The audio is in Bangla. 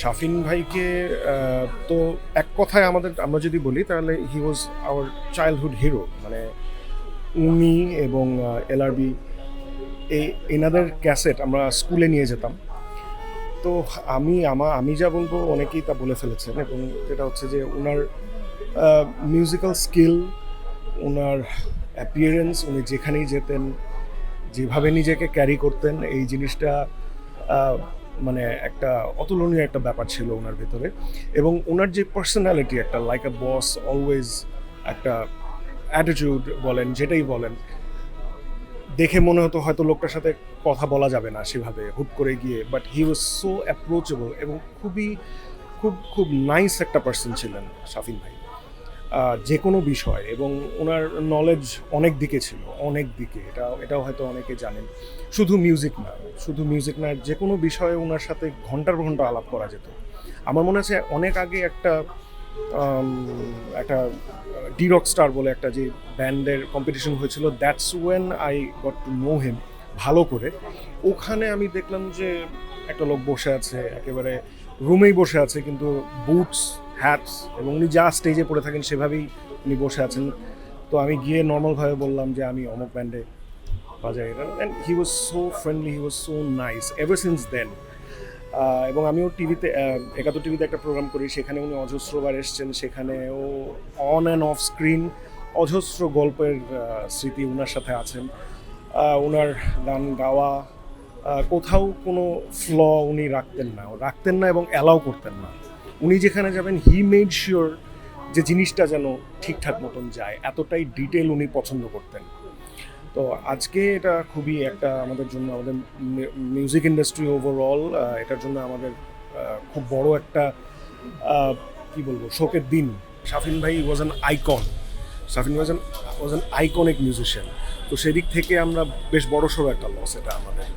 শাফিন ভাইকে তো এক কথায় আমাদের, আমরা যদি বলি, তাহলে he was our childhood hero মানে উনি এবং এল এলআরবি এই, এনাদের ক্যাসেট আমরা স্কুলে নিয়ে যেতাম। তো আমি, আমা, আমি যা বলব অনেকেই তা বলে ফেলেছেন এবং যেটা হচ্ছে যে ওনার মিউজিক্যাল স্কিল ওনার অ্যাপিয়ারেন্স উনি যেখানেই যেতেন, যেভাবে নিজেকে ক্যারি করতেন, এই জিনিসটা মানে একটা অতুলনীয় একটা ব্যাপার ছিল ওনার ভেতরে। এবং ওনার যে পার্সোনালিটি একটা লাইক আ বস অলওয়েজ একটা অ্যাটিটিউড বলেন, যেটাই বলেন, দেখে মনে হতো হয়তো লোকটার সাথে কথা বলা যাবে না সেভাবে, হুট করে গিয়ে। But he was so approachable এবং খুবই, খুব খুব নাইস একটা পার্সন ছিলেন শাফিন ভাই। যে কোনো বিষয় এবং ওনার নলেজ অনেক দিকে ছিল, অনেক দিকে। এটা এটাও হয়তো অনেকে জানেন। শুধু মিউজিক না, শুধু মিউজিক না, যে কোনো বিষয়ে ওনার সাথে ঘণ্টার ঘণ্টা আলাপ করা যেত। আমার মনে আছে অনেক আগে একটা একটা ডিরক স্টার বলে একটা যে ব্যান্ডের কম্পিটিশন হয়েছিল that's when I got to know him ভালো করে। ওখানে আমি দেখলাম যে একটা লোক বসে আছে, একেবারে রুমেই বসে আছে, কিন্তু বুটস হ্যাটস এবং উনি যা স্টেজে পড়ে থাকেন সেভাবেই উনি বসে আছেন। তো আমি গিয়ে নর্মালভাবে বললাম যে আমি অমুক ব্যান্ডে বাজাই। And he was so friendly he was so nice ever since then এবং আমিও টিভিতে একাত্তর টিভিতে একটা প্রোগ্রাম করি, সেখানে উনি অজস্রবার এসছেন সেখানেও অন অ্যান্ড অফ স্ক্রিন অজস্র গল্পের স্মৃতি ওনার সাথে আছেন। ওনার গান গাওয়া কোথাও কোনো ফ্ল উনি রাখতেন না রাখতেন না এবং অ্যালাউ করতেন না। উনি যেখানে যাবেন হি মেড শিওর যে জিনিসটা যেন ঠিকঠাক মতন যায়, এতটাই ডিটেল উনি পছন্দ করতেন। তো আজকে এটা খুবই একটা আমাদের জন্য, আমাদের মিউজিক ইন্ডাস্ট্রি ওভারঅল এটার জন্য আমাদের খুব বড় একটা কি বলব, শোকের দিন। শাফিন ভাই was an icon Shafin was an was an iconic musician তো সেদিক থেকে আমরা বেশ বড় সড়ো একটা লস এটা আমাদের।